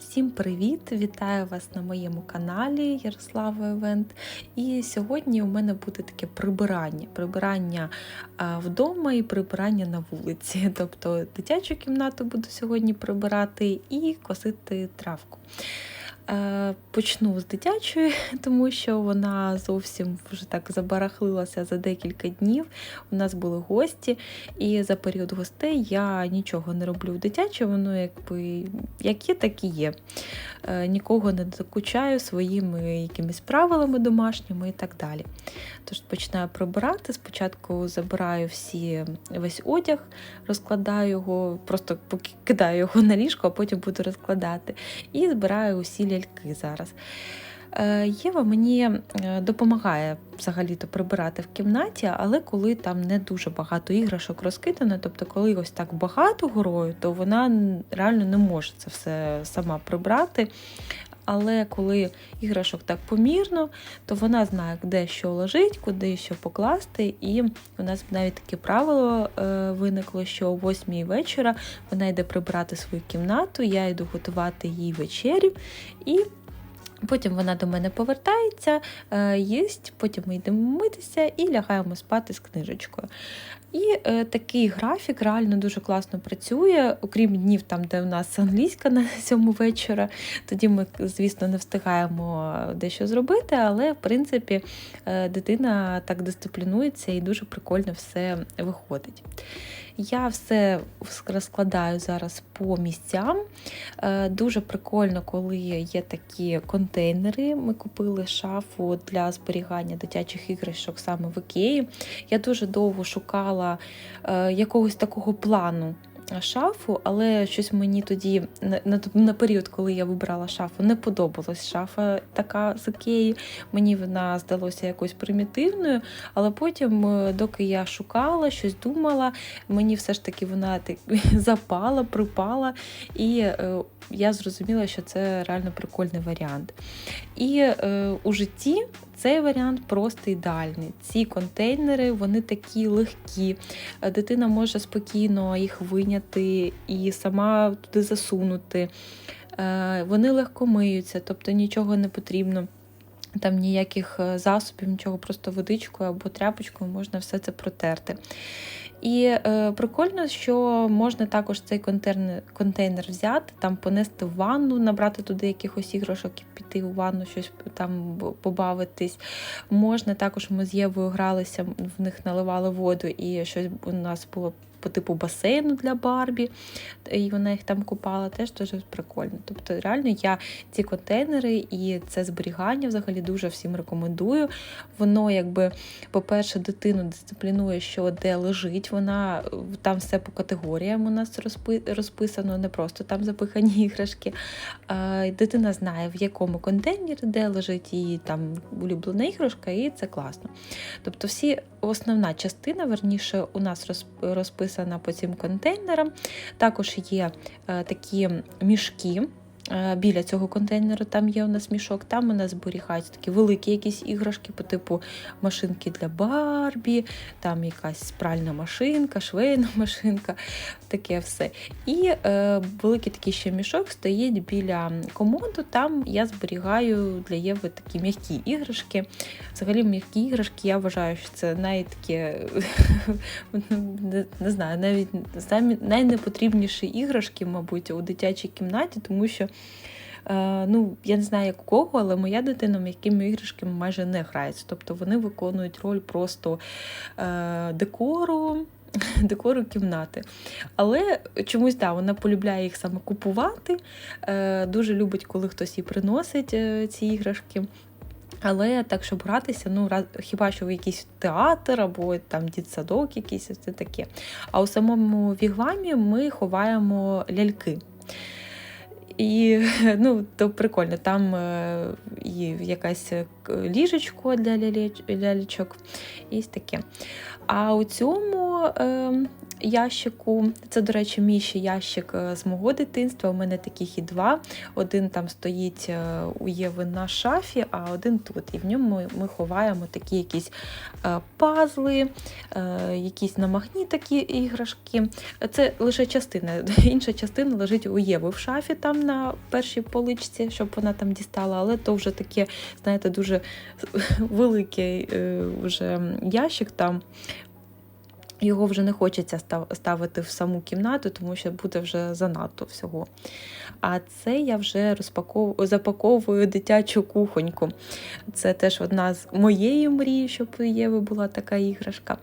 Всім привіт! Вітаю вас на моєму каналі Ярослава Евент. І сьогодні у мене буде таке прибирання. Прибирання вдома і прибирання на вулиці. Тобто дитячу кімнату буду сьогодні прибирати і косити травку. Е, Почну з дитячої, тому що вона зовсім вже так забарахлилася за декілька днів. У нас були гості, і за період гостей я нічого не роблю в дитяче, воно якби як є, так і є. Е, Нікого не докучаю своїми якимись правилами домашніми і так далі. Тож починаю прибирати. Спочатку забираю всі весь одяг, розкладаю його, просто кидаю його на ліжко, а потім буду розкладати. І збираю усі ляльки зараз. Е, Єва мені е, допомагає взагалі-то прибирати в кімнаті, але коли там не дуже багато іграшок розкидано, тобто, коли ось так багато горою, то вона реально не може це все сама прибрати. Але коли іграшок так помірно, то вона знає, де що лежить, куди що покласти. І у нас навіть таке правило е, виникло, що о 8 вечора вона йде прибирати свою кімнату, я йду готувати їй вечерю. І Потім вона до мене повертається, е, їсть, потім ми йдемо митися і лягаємо спати з книжечкою. І е, такий графік реально дуже класно працює, окрім днів, там, де у нас англійська на сьому вечора. Тоді ми, звісно, не встигаємо дещо зробити, але в принципі е, дитина так дисциплінується і дуже прикольно все виходить. Я все розкладаю зараз по місцям. Е, Дуже прикольно, коли є такі контейнери. Ми купили шафу для зберігання дитячих іграшок саме в Ікеї. Я дуже довго шукала е, якогось такого плану. Шафу, але щось мені тоді на, на, період, коли я вибрала шафу, не подобалась шафа така з Ікеї. Мені вона здалася якось примітивною. Але потім, е, доки я шукала, щось думала, мені все ж таки вона так запала, припала, і е, я зрозуміла, що це реально прикольний варіант. І е, у житті цей варіант просто ідеальний. Ці контейнери вони такі легкі. Дитина може спокійно їх виняти і сама туди засунути. Е, Вони легко миються, тобто нічого не потрібно. Там ніяких е, засобів, нічого, просто водичкою або тряпочкою можна все це протерти. І е, прикольно, що можна також цей контейнер, контейнер взяти, там понести в ванну, набрати туди якихось іграшок і піти у ванну, щось там побавитись. Можна також ми з Євою гралися, в них наливали воду, і щось у нас було по типу басейну для Барбі, і вона їх там купала, теж дуже прикольно. Тобто, реально я ці контейнери і це зберігання взагалі дуже всім рекомендую. Воно, якби, по-перше, дитину дисциплінує, що де лежить. Вона там все по категоріям у нас розписано, не просто там запихані іграшки. Дитина знає, в якому контейнері, де лежить її там улюблена іграшка, і це класно. Тобто, всі основна частина, верніше, у нас розписана по цим контейнерам. Також є е, такі мішки. Е, Біля цього контейнеру там є у нас мішок, там у нас зберігаються такі великі якісь іграшки по типу машинки для Барбі, там якась пральна машинка, швейна машинка, таке все. І е, великий такий ще мішок стоїть біля комоду. Там я зберігаю для Єви такі м'які іграшки. Взагалі, м'які іграшки, я вважаю, що це найтаке, не, знаю, навіть найнепотрібніші іграшки, мабуть, у дитячій кімнаті, тому що. Е, ну, я не знаю, як у кого, але моя дитина м'якими іграшками майже не грається. Тобто вони виконують роль просто е, декору, декору кімнати. Але чомусь да, вона полюбляє їх саме купувати. Е, дуже любить, коли хтось їй приносить ці іграшки. Але так, щоб гратися, ну хіба що в якийсь театр або там дітсадок якийсь, це таке. А у самому вігвамі ми ховаємо ляльки. І ну, то прикольно, там е, і якась е, ліжечко для ляліч- і таке. А у цьому е, ящику. Це, до речі, мій ще ящик е, з мого дитинства. У мене таких і два. Один там стоїть е, у Єви на шафі, а один тут. І в ньому ми ховаємо такі якісь е, пазли, якісь на такі іграшки. Це лише частина. Інша частина лежить у Єви в шафі, там на першій поличці, щоб вона там дістала, але то вже таке, знаєте, дуже великий вже ящик там. Його вже не хочеться ставити в саму кімнату, тому що буде вже занадто всього. А це я вже розпаковую, запаковую дитячу кухоньку. Це теж одна з моєї мрії, щоб у Єви була така іграшка.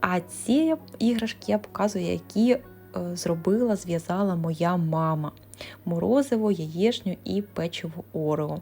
А ці іграшки я показую, які е, зробила, зв'язала моя мама: морозиво, яєчню і печиво Орео.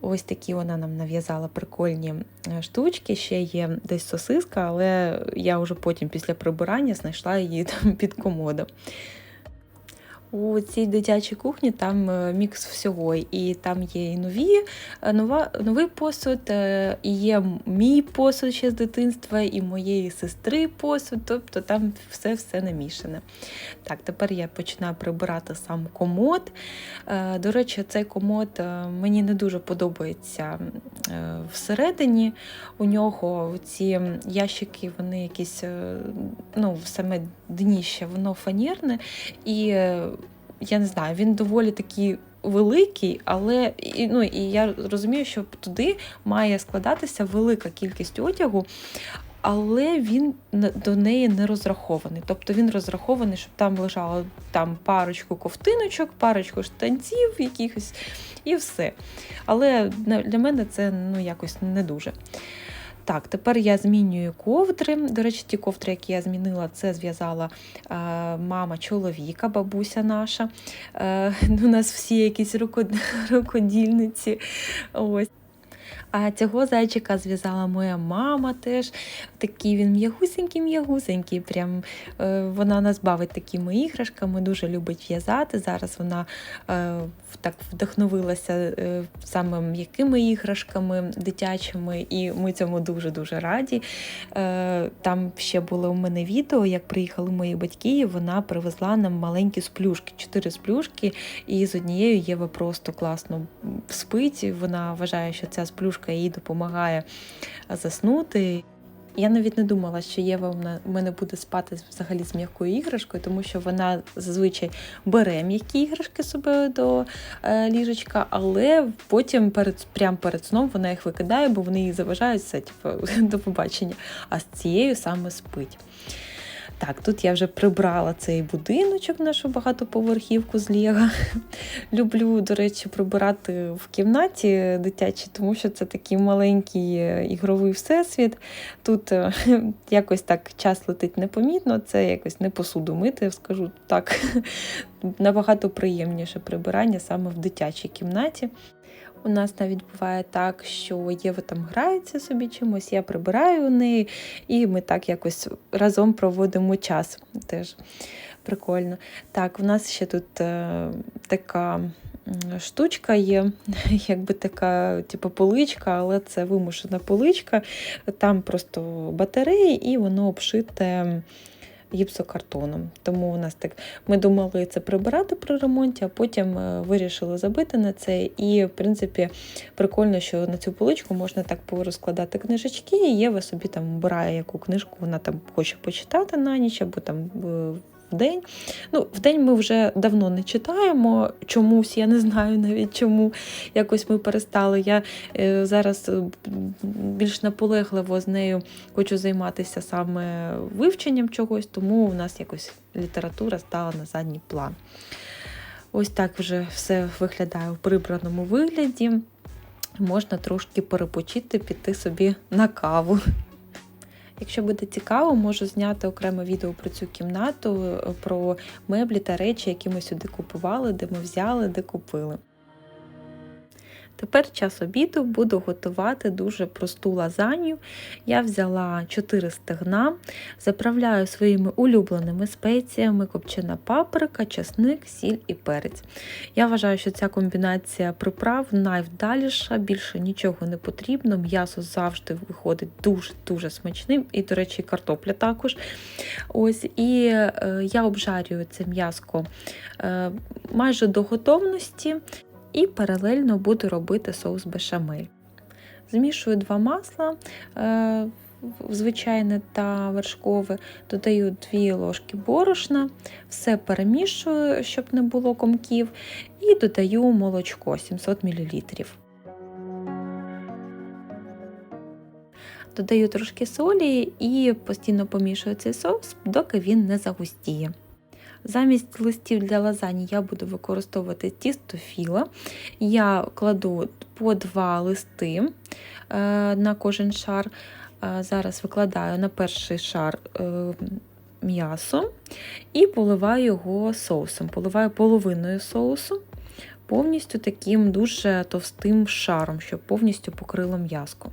Ось такі вона нам нав'язала прикольні е, штучки. Ще є десь сосиска, але я вже потім після прибирання знайшла її там під комодом. У цій дитячій кухні там е, мікс всього, і там є і нові, е, нова, новий посуд, е, і є мій посуд ще з дитинства, і моєї сестри посуд, тобто там все-все намішане. Так, тепер я починаю прибирати сам комод. До речі, цей комод мені не дуже подобається всередині. У нього ці ящики, вони якісь, ну, саме дніще, воно фанерне. і я не знаю, він доволі такий великий, але і, ну, і я розумію, що туди має складатися велика кількість одягу. Але він до неї не розрахований. Тобто він розрахований, щоб там лежало там парочку ковтиночок, парочку штанців якихось і все. Але для мене це ну, якось не дуже. Так, тепер я змінюю ковдри. До речі, ті ковдри, які я змінила, це зв'язала мама чоловіка, бабуся наша. Е, у нас всі якісь рукодільниці. Ось. А цього зайчика зв'язала моя мама теж. Такий він м'ягусенький-м'ягусенький. Прям е, Вона нас бавить такими іграшками, дуже любить в'язати. Зараз вона е, так вдохновилася е, саме м'якими іграшками дитячими, і ми цьому дуже-дуже раді. Там ще було у мене відео, як приїхали мої батьки, і вона привезла нам маленькі сплюшки, чотири сплюшки, і з однією Єва просто класно спить. Вона вважає, що ця сплюшка їй допомагає заснути. Я навіть не думала, що Єва в мене буде спати взагалі з м'якою іграшкою, тому що вона зазвичай бере м'які іграшки собі до е, ліжечка, але потім перед прямо перед сном вона їх викидає, бо вони їй заважають типу, до побачення. А з цією саме спить. Так, тут я вже прибрала цей будиночок, нашу багатоповерхівку з Лєга. Люблю, до речі, прибирати в кімнаті дитячій, тому що це такий маленький е, ігровий всесвіт. Тут е, якось так час летить непомітно, це якось не посуду мити, скажу так. Набагато приємніше прибирання саме в дитячій кімнаті. У нас навіть буває так, що Єва там грається собі чимось, я прибираю у неї, і ми так якось разом проводимо час. Теж прикольно. Так, у нас ще тут е, така штучка є, якби така, типу, поличка, але це вимушена поличка. Там просто батареї, і воно обшите гіпсокартоном. Тому у нас так ми думали це прибирати при ремонті, а потім е, вирішили забити на це. І, в принципі, прикольно, що на цю поличку можна так порозкладати книжечки, і Єва собі там обирає яку книжку вона там хоче почитати на ніч, або там е, в день. Ну, В день ми вже давно не читаємо чомусь, я не знаю навіть чому. Якось ми перестали. Я е, зараз е, більш наполегливо з нею хочу займатися саме вивченням чогось, тому у нас якось література стала на задній план. Ось так вже все виглядає в прибраному вигляді. Можна трошки перепочити, піти собі на каву. Якщо буде цікаво, можу зняти окреме відео про цю кімнату, про меблі та речі, які ми сюди купували, де ми взяли, де купили. Тепер час обіду буду готувати дуже просту лазанью. Я взяла 4 стегна, заправляю своїми улюбленими спеціями, копчена паприка, чесник, сіль і перець. Я вважаю, що ця комбінація приправ найвдаліша, більше нічого не потрібно. М'ясо завжди виходить дуже-дуже смачним, і, до речі, картопля також. Ось, І е, я обжарюю це м'яско е, майже до готовності. І паралельно буду робити соус бешамель. Змішую два масла, е, звичайне та вершкове, додаю 2 ложки борошна, все перемішую, щоб не було комків, і додаю молочко 700 мл. Додаю трошки солі і постійно помішую цей соус, доки він не загустіє. Замість листів для лазані я буду використовувати тісто філа. Я кладу по два листи е, на кожен шар. Е, зараз викладаю на перший шар е, м'ясо і поливаю його соусом. Поливаю половиною соусу, повністю таким дуже товстим шаром, щоб повністю покрило м'язко.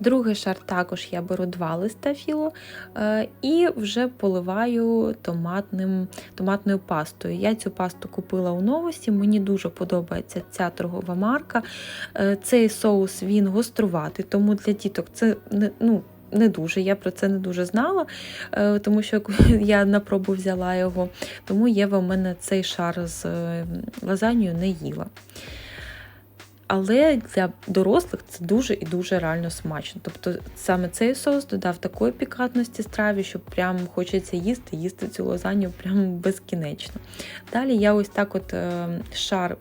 Другий шар також я беру два листа філо е, і вже поливаю томатним, томатною пастою. Я цю пасту купила у новості, мені дуже подобається ця торгова марка. Е, цей соус він гоструватий, тому для діток це ну, не дуже, я про це не дуже знала, е, тому що я на пробу взяла його, тому Єва в мене цей шар з лазанью не їла. Але для дорослих це дуже і дуже реально смачно. Тобто саме цей соус додав такої пікантності страві, що прям хочеться їсти, їсти цю лазанью прям безкінечно. Далі я ось так от е, шар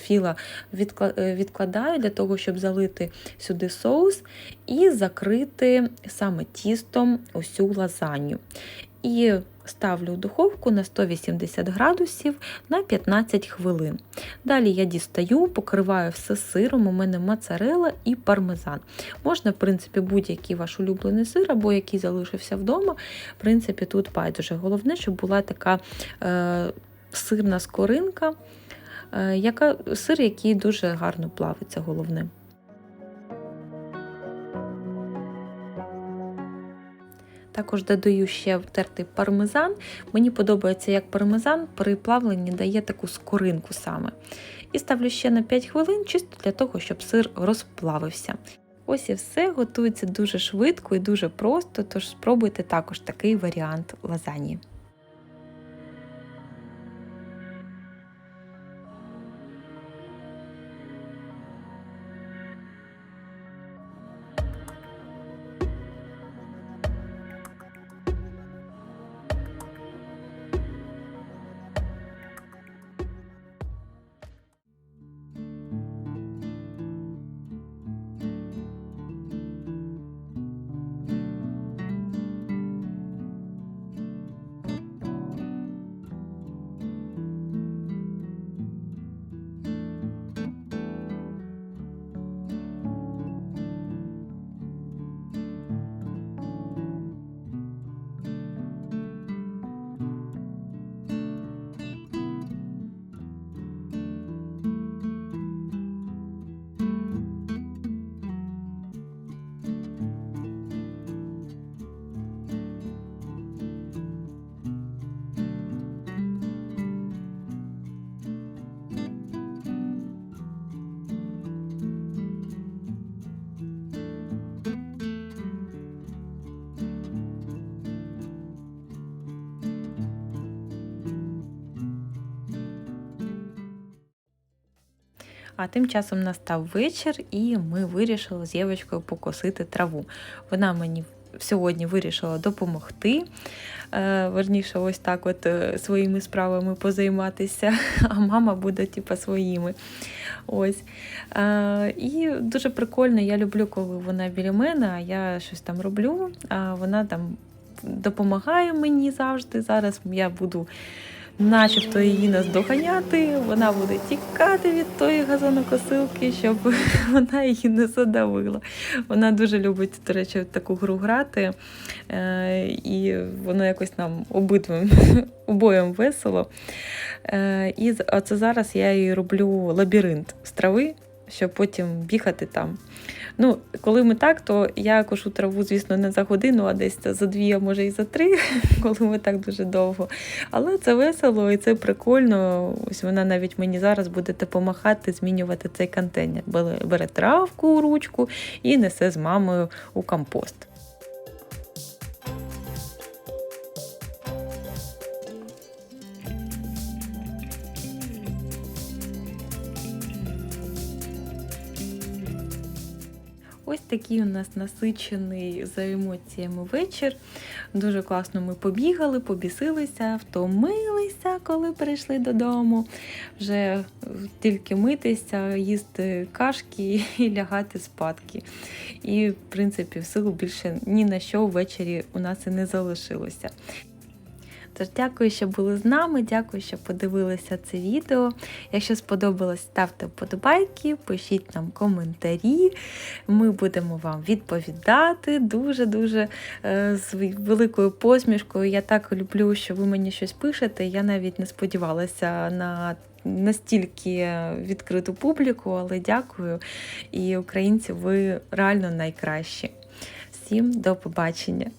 філа е, відкладаю для того, щоб залити сюди соус і закрити саме тістом усю лазанью. І ставлю в духовку на 180 градусів на 15 хвилин. Далі я дістаю, покриваю все сиром, у мене моцарела і пармезан. Можна, в принципі, будь-який ваш улюблений сир, або який залишився вдома. В принципі, тут байдуже. Головне, щоб була така е, сирна скоринка, е, яка, сир, який дуже гарно плавиться, головне. Також додаю ще втертий пармезан. Мені подобається, як пармезан при плавленні дає таку скоринку саме. І ставлю ще на 5 хвилин, чисто для того, щоб сир розплавився. Ось і все готується дуже швидко і дуже просто, тож спробуйте також такий варіант лазані. А тим часом настав вечір, і ми вирішили з Євочкою покосити траву. Вона мені сьогодні вирішила допомогти. Е, верніше, ось так от е, своїми справами позайматися, а мама буде типу, своїми. Ось. Е, і дуже прикольно, я люблю, коли вона біля мене, а я щось там роблю, а вона там допомагає мені завжди. Зараз я буду начебто її наздоганяти, вона буде тікати від тої газонокосилки, щоб вона її не задавила. Вона дуже любить, до речі, таку гру грати, е, і воно якось нам обидвим обоєм весело. Е, І оце зараз я їй роблю лабіринт з трави, щоб потім бігати там. Ну, коли ми так, то я кошу траву, звісно, не за годину, а десь за дві, а може і за три, коли ми так дуже довго. Але це весело і це прикольно. Ось вона навіть мені зараз буде допомагати змінювати цей контейнер. Бере- травку у ручку і несе з мамою у компост. Ось такий у нас насичений за емоціями вечір. Дуже класно ми побігали, побісилися, втомилися, коли прийшли додому. Вже е, тільки митися, їсти кашки і лягати спадки. І, в принципі, сил більше ні на що ввечері у нас і не залишилося. Тож дякую, що були з нами, дякую, що подивилися це відео. Якщо сподобалось, ставте вподобайки, пишіть нам коментарі. Ми будемо вам відповідати дуже-дуже е, з великою посмішкою. Я так люблю, що ви мені щось пишете. Я навіть не сподівалася на настільки відкриту публіку, але дякую. І українці, ви реально найкращі. Всім до побачення!